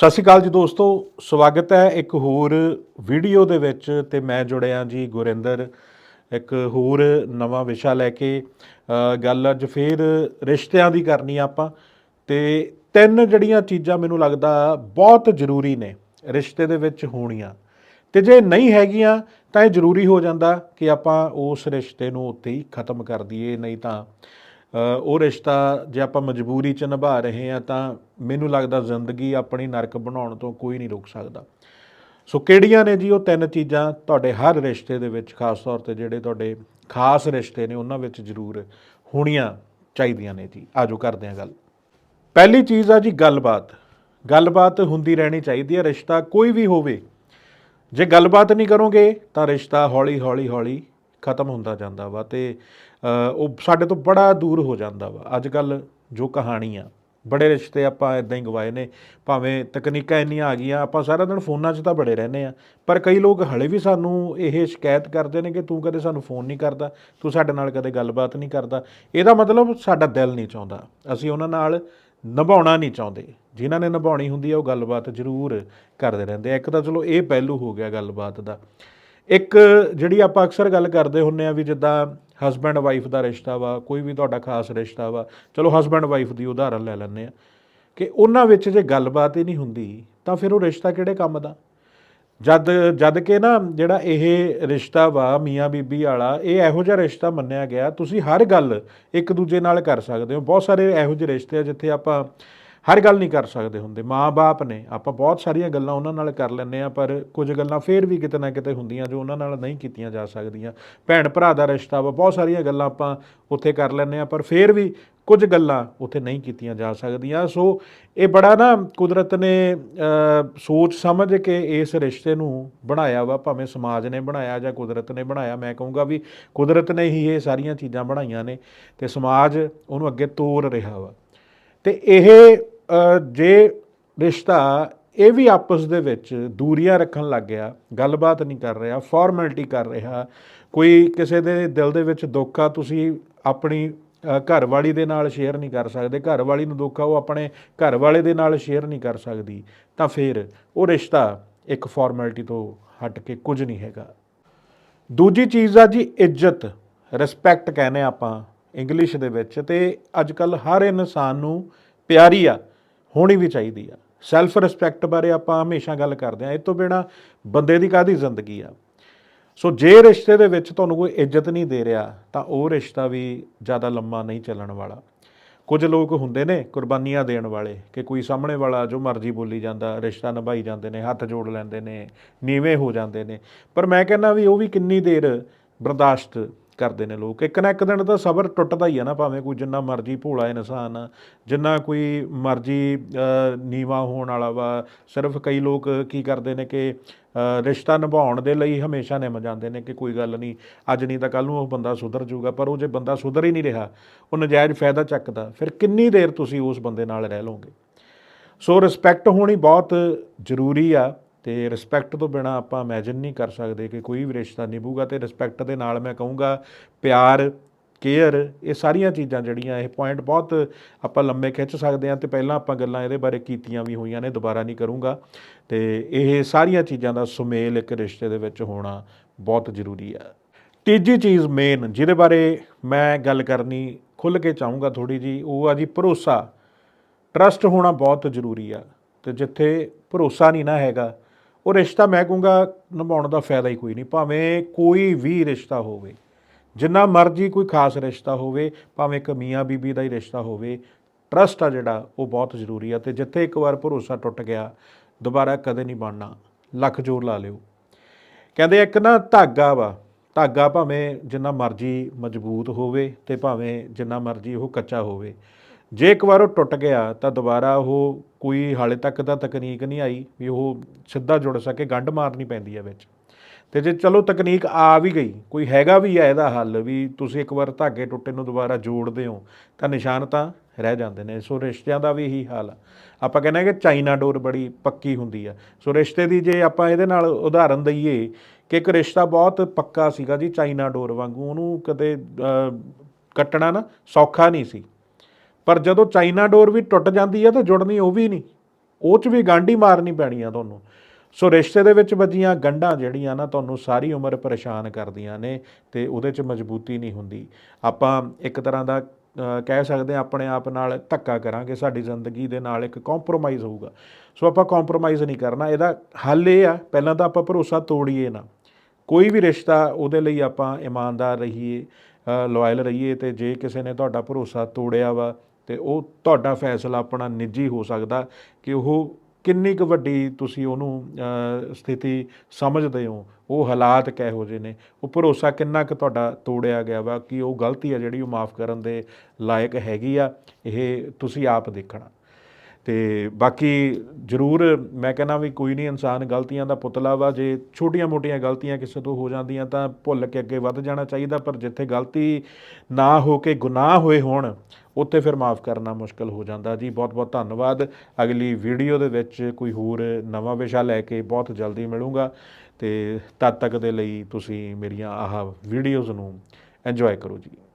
ਸਤਿ ਸ਼੍ਰੀ ਅਕਾਲ ਜੀ ਦੋਸਤੋ, ਸਵਾਗਤ ਹੈ ਇੱਕ ਹੋਰ ਵੀਡੀਓ ਦੇ ਵਿੱਚ ਤੇ ਮੈਂ ਜੁੜਿਆ ਜੀ ਗੁਰਿੰਦਰ, ਇੱਕ ਹੋਰ ਨਵਾਂ ਵਿਸ਼ਾ ਲੈ ਕੇ ਗੱਲ ਅੱਜ ਫੇਰ ਰਿਸ਼ਤਿਆਂ ਦੀ ਕਰਨੀ ਆਪਾਂ ਤੇ ਤਿੰਨ ਜਿਹੜੀਆਂ ਚੀਜ਼ਾਂ ਮੈਨੂੰ ਲੱਗਦਾ ਬਹੁਤ ਜ਼ਰੂਰੀ ਨੇ ਰਿਸ਼ਤੇ ਦੇ ਵਿੱਚ ਹੋਣੀਆਂ। ਤੇ ਜੇ ਨਹੀਂ ਹੈਗੀਆਂ ਤਾਂ ਇਹ ਜ਼ਰੂਰੀ ਹੋ ਜਾਂਦਾ ਕਿ ਆਪਾਂ ਉਸ ਰਿਸ਼ਤੇ ਨੂੰ ਉੱਥੇ ਹੀ ਖਤਮ ਕਰ ਦਈਏ, ਨਹੀਂ ਤਾਂ ਉਹ ਰਿਸ਼ਤਾ ਜੇ ਆਪਾਂ ਮਜਬੂਰੀ 'ਚ ਨਿਭਾ ਰਹੇ ਹਾਂ ਤਾਂ ਮੈਨੂੰ ਲੱਗਦਾ ਜ਼ਿੰਦਗੀ ਆਪਣੀ ਨਰਕ ਬਣਾਉਣ ਤੋਂ ਕੋਈ ਨਹੀਂ ਰੋਕ ਸਕਦਾ। ਸੋ ਕਿਹੜੀਆਂ ਨੇ ਜੀ ਉਹ ਤਿੰਨ ਚੀਜ਼ਾਂ ਤੁਹਾਡੇ ਹਰ ਰਿਸ਼ਤੇ ਦੇ ਵਿੱਚ ਖਾਸ ਤੌਰ ਤੇ ਜਿਹੜੇ ਤੁਹਾਡੇ ਖਾਸ ਰਿਸ਼ਤੇ ਨੇ ਉਹਨਾਂ ਵਿੱਚ ਜ਼ਰੂਰ ਹੋਣੀਆਂ ਚਾਹੀਦੀਆਂ ਨੇ ਜੀ। ਆਜੋ ਕਰਦੇ ਹਾਂ ਗੱਲ। ਪਹਿਲੀ ਚੀਜ਼ ਆ ਜੀ ਗੱਲਬਾਤ। ਗੱਲਬਾਤ ਹੁੰਦੀ ਰਹਿਣੀ ਚਾਹੀਦੀ ਹੈ, ਰਿਸ਼ਤਾ ਕੋਈ ਵੀ ਹੋਵੇ। ਜੇ ਗੱਲਬਾਤ ਨਹੀਂ ਕਰੋਗੇ ਤਾਂ ਰਿਸ਼ਤਾ ਹੌਲੀ ਹੌਲੀ ਹੌਲੀ ਖਤਮ ਹੁੰਦਾ ਜਾਂਦਾ ਵਾ ਤੇ ਉਹ ਸਾਡੇ ਤੋਂ ਬੜਾ ਦੂਰ ਹੋ ਜਾਂਦਾ ਵਾ। ਅੱਜ ਕੱਲ ਜੋ ਕਹਾਣੀ ਆ ਬੜੇ ਰਿਸ਼ਤੇ ਆਪਾਂ ਇਦਾਂ ਹੀ ਗਵਾਏ ਨੇ, ਭਾਵੇਂ ਤਕਨੀਕਾਂ ਇੰਨੀਆਂ ਆ ਗਈਆਂ, ਆਪਾਂ ਸਾਰਾ ਦਿਨ ਫੋਨਾਂ 'ਚ ਤਾਂ ਬੜੇ ਰਹਿੰਦੇ ਆ ਪਰ ਕਈ ਲੋਕ ਹਲੇ ਵੀ ਸਾਨੂੰ ਇਹ ਸ਼ਿਕਾਇਤ ਕਰਦੇ ਨੇ ਕਿ ਤੂੰ ਕਦੇ ਸਾਨੂੰ ਫੋਨ ਨਹੀਂ ਕਰਦਾ, ਤੂੰ ਸਾਡੇ ਨਾਲ ਕਦੇ ਗੱਲਬਾਤ ਨਹੀਂ ਕਰਦਾ। ਇਹਦਾ ਮਤਲਬ ਸਾਡਾ ਦਿਲ ਨਹੀਂ ਚਾਹੁੰਦਾ। ਅਸੀਂ ਉਹਨਾਂ ਨਾਲ ਨਿਭਾਉਣਾ ਨਹੀਂ ਚਾਹੁੰਦੇ। ਜਿਨ੍ਹਾਂ ਨੇ ਨਿਭਾਉਣੀ ਹੁੰਦੀ ਹੈ ਉਹ ਗੱਲਬਾਤ ਜ਼ਰੂਰ ਕਰਦੇ ਰਹਿੰਦੇ ਆ। ਇੱਕ ਤਾਂ ਚਲੋ ਇਹ ਪਹਿਲੂ ਹੋ ਗਿਆ ਗੱਲਬਾਤ ਦਾ। ਇੱਕ ਜਿਹੜੀ ਆਪਾਂ ਅਕਸਰ ਗੱਲ ਕਰਦੇ ਹੁੰਨੇ ਆ ਵੀ ਜਿੱਦਾਂ ਹਸਬੈਂਡ ਵਾਈਫ ਦਾ ਰਿਸ਼ਤਾ ਵਾ, ਕੋਈ ਵੀ ਤੁਹਾਡਾ ਖਾਸ ਰਿਸ਼ਤਾ ਵਾ, ਚਲੋ ਹਸਬੈਂਡ ਵਾਈਫ ਦੀ ਉਦਾਹਰਨ ਲੈ ਲੈਂਦੇ ਆ ਕਿ ਉਹਨਾਂ ਵਿੱਚ ਜੇ ਗੱਲਬਾਤ ਹੀ ਨਹੀਂ ਹੁੰਦੀ, ਤਾਂ ਫਿਰ ਉਹ ਰਿਸ਼ਤਾ ਕਿਹੜੇ ਕੰਮ ਦਾ? ਜਦ ਜਦ ਕਿ ਨਾ ਜਿਹੜਾ ਇਹ ਰਿਸ਼ਤਾ ਵਾ, ਮੀਆਂ ਬੀਬੀ ਵਾਲਾ, ਇਹ ਇਹੋ ਜਿਹਾ ਰਿਸ਼ਤਾ ਮੰਨਿਆ ਗਿਆ, ਤੁਸੀਂ ਹਰ ਗੱਲ ਇੱਕ ਦੂਜੇ ਨਾਲ ਕਰ ਸਕਦੇ ਹੋ। ਬਹੁਤ ਸਾਰੇ ਇਹੋ ਜਿਹੇ ਰਿਸ਼ਤੇ ਆ ਜਿੱਥੇ ਆਪਾਂ ਹਰ ਗੱਲ ਨਹੀਂ ਕਰ ਸਕਦੇ ਹੁੰਦੇ। ਮਾਂ-ਬਾਪ ਨੇ, ਆਪਾਂ ਬਹੁਤ ਸਾਰੀਆਂ ਗੱਲਾਂ ਉਹਨਾਂ ਨਾਲ ਕਰ ਲੈਂਦੇ ਆ ਪਰ ਕੁਝ ਗੱਲਾਂ ਫੇਰ ਵੀ ਕਿਤੇ ਨਾ ਕਿਤੇ ਹੁੰਦੀਆਂ ਜੋ ਉਹਨਾਂ ਨਾਲ ਨਹੀਂ ਕੀਤੀਆਂ ਜਾ ਸਕਦੀਆਂ। ਭੈਣ ਭਰਾ ਦਾ ਰਿਸ਼ਤਾ ਵਾ, ਬਹੁਤ ਸਾਰੀਆਂ ਗੱਲਾਂ ਆਪਾਂ ਉੱਥੇ ਕਰ ਲੈਂਦੇ ਆ ਪਰ ਫੇਰ ਵੀ ਕੁਝ ਗੱਲਾਂ ਉੱਥੇ ਨਹੀਂ ਕੀਤੀਆਂ ਜਾ ਸਕਦੀਆਂ। ਸੋ ਇਹ ਬੜਾ ਨਾ ਕੁਦਰਤ ਨੇ ਸੋਚ ਸਮਝ ਕੇ ਇਸ ਰਿਸ਼ਤੇ ਨੂੰ ਬਣਾਇਆ ਵਾ, ਭਾਵੇਂ ਸਮਾਜ ਨੇ ਬਣਾਇਆ ਜਾਂ ਕੁਦਰਤ ਨੇ ਬਣਾਇਆ। ਮੈਂ ਕਹੂੰਗਾ ਵੀ ਕੁਦਰਤ ਨੇ ਹੀ ਇਹ ਸਾਰੀਆਂ ਚੀਜ਼ਾਂ ਬਣਾਈਆਂ ਨੇ ਤੇ ਸਮਾਜ ਉਹਨੂੰ ਅੱਗੇ ਤੋਰ ਰਿਹਾ ਵਾ। ਤੇ ਇਹ ਜੇ ਰਿਸ਼ਤਾ ਇਹ ਵੀ ਆਪਸ ਦੇ ਵਿੱਚ ਦੂਰੀਆਂ ਰੱਖਣ ਲੱਗ ਗਿਆ ਗੱਲਬਾਤ ਨਹੀਂ ਕਰ ਰਿਹਾ ਫਾਰਮੈਲਿਟੀ ਕਰ ਰਿਹਾ ਕੋਈ ਕਿਸੇ ਦੇ ਦਿਲ ਦੇ ਵਿੱਚ ਦੁੱਖ ਆ ਤੁਸੀਂ ਆਪਣੀ ਅ, ਘਰ ਵਾਲੀ ਦੇ ਨਾਲ ਸ਼ੇਅਰ ਨਹੀਂ ਕਰ ਸਕਦੇ ਘਰ ਵਾਲੀ ਨੂੰ ਦੁੱਖ ਆ ਉਹ ਆਪਣੇ ਘਰ ਵਾਲੇ ਦੇ ਨਾਲ ਸ਼ੇਅਰ ਨਹੀਂ ਕਰ ਸਕਦੀ ਤਾਂ ਫਿਰ ਉਹ ਰਿਸ਼ਤਾ ਇੱਕ ਫਾਰਮੈਲਿਟੀ ਤੋਂ ਹਟ ਕੇ ਕੁਝ ਨਹੀਂ ਹੈਗਾ। ਦੂਜੀ ਚੀਜ਼ ਆ ਜੀ ਇੱਜ਼ਤ ਰਿਸਪੈਕਟ ਕਹਿੰਦੇ ਆਪਾਂ ਇੰਗਲਿਸ਼ ਦੇ ਵਿੱਚ ਤੇ ਅੱਜ ਕੱਲ ਹਰ ਇਨਸਾਨ ਨੂੰ ਪਿਆਰੀ ਆ। ਹੋਣੀ ਵੀ ਚਾਹੀਦੀ ਆ। ਸੈਲਫ ਰਿਸਪੈਕਟ ਬਾਰੇ ਆਪਾਂ ਹਮੇਸ਼ਾ ਗੱਲ ਕਰਦੇ ਆ ਇਹ ਤੋਂ ਬਿਨਾ ਬੰਦੇ ਦੀ ਕਾਹਦੀ ਜ਼ਿੰਦਗੀ ਆ? ਸੋ ਜੇ ਰਿਸ਼ਤੇ ਦੇ ਵਿੱਚ ਤੁਹਾਨੂੰ ਕੋਈ ਇੱਜ਼ਤ ਨਹੀਂ ਦੇ ਰਿਹਾ, ਤਾਂ ਉਹ ਰਿਸ਼ਤਾ ਵੀ ਜ਼ਿਆਦਾ ਲੰਮਾ ਨਹੀਂ ਚੱਲਣ ਵਾਲਾ। ਕੁਝ ਲੋਕ ਹੁੰਦੇ ਨੇ ਕੁਰਬਾਨੀਆਂ ਦੇਣ ਵਾਲੇ ਕਿ ਕੋਈ ਸਾਹਮਣੇ ਵਾਲਾ ਜੋ ਮਰਜ਼ੀ ਬੋਲੀ ਜਾਂਦਾ, ਰਿਸ਼ਤਾ ਨਿਭਾਈ ਜਾਂਦੇ ਨੇ, ਹੱਥ ਜੋੜ ਲੈਂਦੇ ਨੇ, ਨੀਵੇਂ ਹੋ ਜਾਂਦੇ ਨੇ। ਪਰ ਮੈਂ ਕਹਿੰਦਾ ਵੀ ਉਹ ਵੀ ਕਿੰਨੀ ਦੇਰ ਬਰਦਾਸ਼ਤ ਕਰਦੇ ਨੇ ਲੋਕ। ਇੱਕ ਨਾ ਇੱਕ ਦਿਨ ਤਾਂ ਸਬਰ ਟੁੱਟਦਾ ਹੀ ਆ ਨਾ ਭਾਵੇਂ ਕੋਈ ਜਿੰਨਾ ਮਰਜ਼ੀ ਭੋਲਾ ਇਨਸਾਨ ਜਿੰਨਾ ਕੋਈ ਮਰਜ਼ੀ ਅ, ਨੀਵਾਂ ਹੋਣ ਵਾਲਾ ਵਾ ਸਿਰਫ ਕਈ ਲੋਕ ਕੀ ਕਰਦੇ ਨੇ ਕਿ ਰਿਸ਼ਤਾ ਨਿਭਾਉਣ ਦੇ ਲਈ ਹਮੇਸ਼ਾ ਨਿਮ ਜਾਂਦੇ ਨੇ ਕਿ ਕੋਈ ਗੱਲ ਨਹੀਂ ਅੱਜ ਨਹੀਂ ਤਾਂ ਕੱਲ ਨੂੰ ਉਹ ਬੰਦਾ ਸੁਧਰ ਜਾਊਗਾ ਪਰ ਉਹ ਜੇ ਬੰਦਾ ਸੁਧਰ ਹੀ ਨਹੀਂ ਰਿਹਾ ਉਹ ਨਜਾਇਜ਼ ਫਾਇਦਾ ਚੱਕਦਾ ਫਿਰ ਕਿੰਨੀ ਦੇਰ ਤੁਸੀਂ ਉਸ ਬੰਦੇ ਨਾਲ ਰਹਿ ਲਓਗੇ? ਸੋ ਰਿਸਪੈਕਟ ਹੋਣੀ ਬਹੁਤ ਜ਼ਰੂਰੀ ਆ। ਤੇ ਰਿਸਪੈਕਟ ਤੋਂ ਬਿਨਾ ਆਪਾਂ ਇਮੇਜਿਨ ਨਹੀਂ ਕਰ ਸਕਦੇ ਕਿ ਕੋਈ ਵੀ ਰਿਸ਼ਤਾ ਨਿਭੂਗਾ ਤੇ ਰਿਸਪੈਕਟ ਦੇ ਨਾਲ ਮੈਂ ਕਹੂੰਗਾ ਪਿਆਰ ਕੇਅਰ ਇਹ ਸਾਰੀਆਂ ਚੀਜ਼ਾਂ ਜਿਹੜੀਆਂ ਇਹ ਪੁਆਇੰਟ ਬਹੁਤ ਆਪਾਂ ਲੰਮੇ ਖਿੱਚ ਸਕਦੇ ਹਾਂ ਤੇ ਪਹਿਲਾਂ ਆਪਾਂ ਗੱਲਾਂ ਇਹਦੇ ਬਾਰੇ ਕੀਤੀਆਂ ਵੀ ਹੋਈਆਂ ਨੇ, ਦੁਬਾਰਾ ਨਹੀਂ ਕਰੂੰਗਾ। ਤੇ ਇਹ ਸਾਰੀਆਂ ਚੀਜ਼ਾਂ ਦਾ ਸੁਮੇਲ ਇੱਕ ਰਿਸ਼ਤੇ ਦੇ ਵਿੱਚ ਹੋਣਾ ਬਹੁਤ ਜ਼ਰੂਰੀ ਆ। ਤੀਜੀ ਚੀਜ਼ ਮੇਨ ਜਿਹਦੇ ਬਾਰੇ ਮੈਂ ਗੱਲ ਕਰਨੀ ਖੁੱਲ ਕੇ ਚਾਹੂੰਗਾ ਥੋੜੀ ਜੀ ਉਹ ਆ ਜੀ ਭਰੋਸਾ। ਟਰਸਟ ਹੋਣਾ ਬਹੁਤ ਜ਼ਰੂਰੀ ਆ ਤੇ ਜਿੱਥੇ ਭਰੋਸਾ ਨਹੀਂ ਨਾ ਹੈਗਾ ਉਹ ਰਿਸ਼ਤਾ ਮੈਂ ਕਹੂੰਗਾ ਨਿਭਾਉਣ ਦਾ ਫਾਇਦਾ ਹੀ ਕੋਈ ਨਹੀਂ, ਭਾਵੇਂ ਕੋਈ ਵੀ ਰਿਸ਼ਤਾ ਹੋਵੇ, ਜਿੰਨਾ ਮਰਜ਼ੀ ਕੋਈ ਖਾਸ ਰਿਸ਼ਤਾ ਹੋਵੇ, ਭਾਵੇਂ ਇੱਕ ਮੀਆਂ ਬੀਬੀ ਦਾ ਹੀ ਰਿਸ਼ਤਾ ਹੋਵੇ ਟਰਸਟ ਆ ਜਿਹੜਾ, ਉਹ ਬਹੁਤ ਜ਼ਰੂਰੀ ਆ ਤੇ ਜਿੱਥੇ ਇੱਕ ਵਾਰ ਭਰੋਸਾ ਟੁੱਟ ਗਿਆ, ਦੁਬਾਰਾ ਕਦੇ ਨਹੀਂ ਬਣਨਾ, ਲੱਖ ਜ਼ੋਰ ਲਾ ਲਿਓ। ਕਹਿੰਦੇ ਇੱਕ ਨਾ ਧਾਗਾ ਵਾ, ਧਾਗਾ ਭਾਵੇਂ ਜਿੰਨਾ ਮਰਜ਼ੀ ਮਜ਼ਬੂਤ ਹੋਵੇ ਤੇ ਭਾਵੇਂ ਜਿੰਨਾ ਮਰਜ਼ੀ ਉਹ ਕੱਚਾ ਹੋਵੇ ਜੇ ਇੱਕ ਵਾਰ ਉਹ ਟੁੱਟ ਗਿਆ, ਤਾਂ ਦੁਬਾਰਾ ਉਹ ਕੋਈ ਹਾਲੇ ਤੱਕ ਤਾਂ ਤਕਨੀਕ ਨਹੀਂ ਆਈ ਵੀ ਉਹ ਸਿੱਧਾ ਜੁੜ ਸਕੇ, ਗੰਢ ਮਾਰਨੀ ਪੈਂਦੀ ਹੈ ਵਿੱਚ। ਤੇ ਜੇ ਚਲੋ ਤਕਨੀਕ ਆ ਵੀ ਗਈ, ਕੋਈ ਹੈਗਾ ਵੀ ਆ ਇਹਦਾ ਹੱਲ ਵੀ ਤੁਸੀਂ ਇੱਕ ਵਾਰ ਧਾਗੇ ਟੁੱਟੇ ਨੂੰ ਦੁਬਾਰਾ ਜੋੜਦੇ ਹੋ, ਤਾਂ ਨਿਸ਼ਾਨ ਤਾਂ ਰਹਿ ਜਾਂਦੇ ਨੇ। ਸੋ ਰਿਸ਼ਤਿਆਂ ਦਾ ਵੀ ਇਹੀ ਹਾਲ ਆ। ਆਪਾਂ ਕਹਿੰਦੇ ਕਿ ਚਾਈਨਾ ਡੋਰ ਬੜੀ ਪੱਕੀ ਹੁੰਦੀ ਆ। ਸੋ ਰਿਸ਼ਤੇ ਦੀ ਜੇ ਆਪਾਂ ਇਹਦੇ ਨਾਲ ਉਦਾਹਰਨ ਦਈਏ ਕਿ ਇੱਕ ਰਿਸ਼ਤਾ ਬਹੁਤ ਪੱਕਾ ਸੀਗਾ ਜੀ ਚਾਈਨਾ ਡੋਰ ਵਾਂਗੂ, ਉਹਨੂੰ ਕਦੇ ਕੱਟਣਾ ਨਾ ਸੌਖਾ ਨਹੀਂ ਸੀ। ਪਰ ਜਦੋਂ ਚਾਈਨਾ ਡੋਰ ਵੀ ਟੁੱਟ ਜਾਂਦੀ ਹੈ ਤਾਂ ਜੁੜਨੀ ਉਹ ਵੀ ਨਹੀਂ। ਉਹ 'ਚ ਵੀ ਗਾਂਢੀ ਮਾਰਨੀ ਪੈਣੀ ਆ ਤੁਹਾਨੂੰ। ਸੋ ਰਿਸ਼ਤੇ ਦੇ ਵਿੱਚ ਵੱਜੀਆਂ ਗੰਢਾਂ ਜਿਹੜੀਆਂ ਨਾ ਤੁਹਾਨੂੰ ਸਾਰੀ ਉਮਰ ਪਰੇਸ਼ਾਨ ਕਰਦੀਆਂ ਨੇ ਤੇ ਉਹਦੇ 'ਚ ਮਜ਼ਬੂਤੀ ਨਹੀਂ ਹੁੰਦੀ। ਆਪਾਂ ਇੱਕ ਤਰ੍ਹਾਂ ਦਾ ਕਹਿ ਸਕਦੇ ਹਾਂ ਆਪਣੇ ਆਪ ਨਾਲ ਧੱਕਾ ਕਰਾਂਗੇ, ਸਾਡੀ ਜ਼ਿੰਦਗੀ ਦੇ ਨਾਲ ਇੱਕ ਕੰਪਰੋਮਾਈਜ਼ ਹੋਊਗਾ। ਸੋ ਆਪਾਂ ਕੰਪਰੋਮਾਈਜ਼ ਨਹੀਂ ਕਰਨਾ, ਇਹਦਾ ਹੱਲ ਇਹ ਆ, ਪਹਿਲਾਂ ਤਾਂ ਆਪਾਂ ਭਰੋਸਾ ਤੋੜੀਏ ਨਾ। ਕੋਈ ਵੀ ਰਿਸ਼ਤਾ ਉਹਦੇ ਲਈ ਆਪਾਂ ਇਮਾਨਦਾਰ ਰਹੀਏ ਲਾਇਲ ਰਹੀਏ ਤੇ ਜੇ ਕਿਸੇ ਨੇ ਤੁਹਾਡਾ ਭਰੋਸਾ ਤੋੜਿਆ ਵਾ ਤੇ ਉਹ ਤੁਹਾਡਾ ਫੈਸਲਾ ਆਪਣਾ ਨਿੱਜੀ ਹੋ ਸਕਦਾ ਕਿ ਉਹ ਕਿੰਨੀ ਕੁ ਵੱਡੀ ਤੁਸੀਂ ਉਹਨੂੰ ਸਥਿਤੀ ਸਮਝਦੇ ਹੋ, ਉਹ ਹਾਲਾਤ ਕਿਹੋ ਜਿਹੇ ਨੇ, ਉਹ ਭਰੋਸਾ ਕਿੰਨਾ ਕੁ ਤੁਹਾਡਾ ਤੋੜਿਆ ਗਿਆ ਵਾ ਕਿ ਉਹ ਗਲਤੀ ਆ ਜਿਹੜੀ ਉਹ ਮਾਫ ਕਰਨ ਦੇ ਲਾਇਕ ਹੈਗੀ ਆ, ਇਹ ਤੁਸੀਂ ਆਪ ਦੇਖਣਾ। ਤੇ ਬਾਕੀ ਜ਼ਰੂਰ ਮੈਂ ਕਹਿੰਦਾ ਵੀ ਕੋਈ ਨਹੀਂ, ਇਨਸਾਨ ਗਲਤੀਆਂ ਦਾ ਪੁਤਲਾ ਵਾ, ਜੇ ਛੋਟੀਆਂ-ਮੋਟੀਆਂ ਗਲਤੀਆਂ ਕਿਸੇ ਤੋਂ ਹੋ ਜਾਂਦੀਆਂ ਤਾਂ ਭੁੱਲ ਕੇ ਅੱਗੇ ਵੱਧ ਜਾਣਾ ਚਾਹੀਦਾ, ਪਰ ਜਿੱਥੇ ਗਲਤੀ ਨਾ ਹੋ ਕੇ ਗੁਨਾਹ ਹੋਏ ਹੋਣ, ਉੱਥੇ ਫਿਰ ਮਾਫ ਕਰਨਾ ਮੁਸ਼ਕਲ ਹੋ ਜਾਂਦਾ। ਜੀ, ਬਹੁਤ-ਬਹੁਤ ਧੰਨਵਾਦ। ਅਗਲੀ ਵੀਡੀਓ ਦੇ ਵਿੱਚ ਕੋਈ ਹੋਰ ਨਵਾਂ ਵਿਸ਼ਾ ਲੈ ਕੇ ਬਹੁਤ ਜਲਦੀ ਮਿਲੂੰਗਾ ਤੇ ਤਦ ਤੱਕ ਦੇ ਲਈ ਤੁਸੀਂ ਮੇਰੀਆਂ ਆਹ ਵੀਡੀਓਜ਼ ਨੂੰ ਇੰਜੋਏ ਕਰੋ ਜੀ।